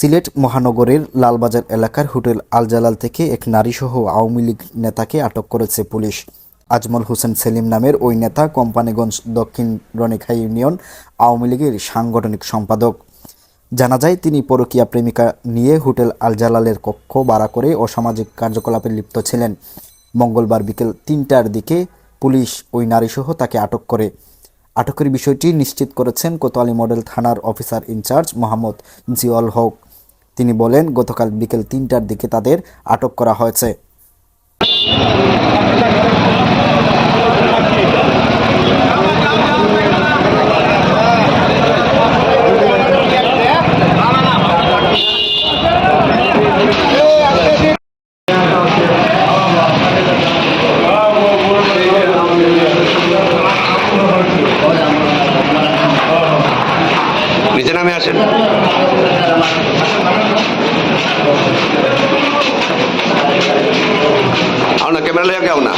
সিলেট মহানগরের লালবাজার এলাকার হোটেল আলজালাল থেকে এক নারীসহ আওয়ামী লীগ নেতাকে আটক করেছে পুলিশ। আজমল হোসেন সেলিম নামের ওই নেতা কোম্পানিগঞ্জ দক্ষিণ রনিখা ইউনিয়ন আওয়ামী লীগের সাংগঠনিক সম্পাদক। জানা যায়, তিনি পরকীয়া প্রেমিকা নিয়ে হোটেল আলজালালের কক্ষ ভাড়া করে অসামাজিক কার্যকলাপে লিপ্ত ছিলেন। মঙ্গলবার বিকেল তিনটার দিকে পুলিশ ওই নারীসহ তাকে আটক করে। আটকের বিষয়টি নিশ্চিত করেছেন কোতোয়ালি মডেল থানার officer in charge Mohammad Ziaul Haque. তিনি বলেন গতকাল বিকেল তিনটার দিকে তাদের আটক করা হয়েছে। নামে ক্যামেরা লেগে কেউ না।